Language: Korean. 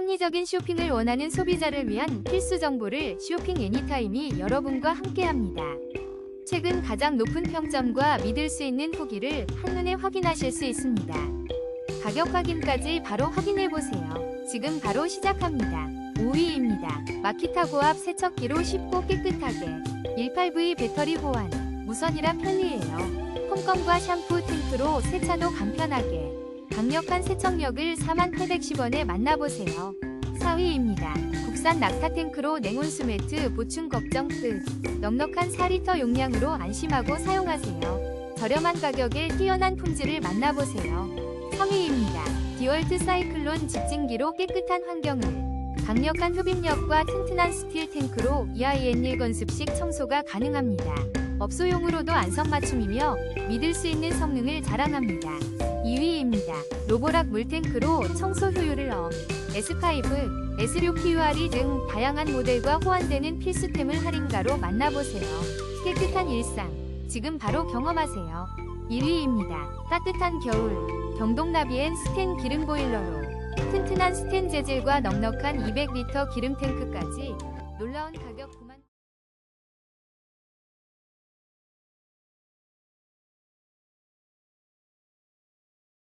합리적인 쇼핑을 원하는 소비자를 위한 필수 정보를 쇼핑 애니타임이 여러분과 함께합니다. 최근 가장 높은 평점과 믿을 수 있는 후기를 한눈에 확인하실 수 있습니다. 가격 확인까지 바로 확인해 보세요. 지금 바로 시작합니다. 5위입니다. 마키타 고압 세척기로 쉽고 깨끗하게 18V 배터리 호환 무선이라 편리해요. 홈건과 샴푸 탱크로 세차도 간편하게 강력한 세척력을 4810원에 만나보세요. 4위입니다. 국산 낙타 탱크로 냉온수 매트 보충 걱정 끝. 넉넉한 4리터 용량으로 안심하고 사용하세요. 저렴한 가격에 뛰어난 품질을 만나보세요. 3위입니다. 디월트 사이클론 집진기로 깨끗한 환경을 강력한 흡입력과 튼튼한 스틸 탱크로 EIN1 건습식 청소가 가능합니다. 업소용으로도 안성맞춤이며 믿을 수 있는 성능을 자랑합니다. 2위입니다. 로보락 물탱크로 청소 효율을 업. S5, S6 PURE 등 다양한 모델과 호환되는 필수템을 할인가로 만나보세요. 깨끗한 일상, 지금 바로 경험하세요. 1위입니다. 따뜻한 겨울, 경동나비엔 스텐 기름 보일러로 튼튼한 스텐 재질과 넉넉한 200리터 기름 탱크까지 놀라운 가격 9만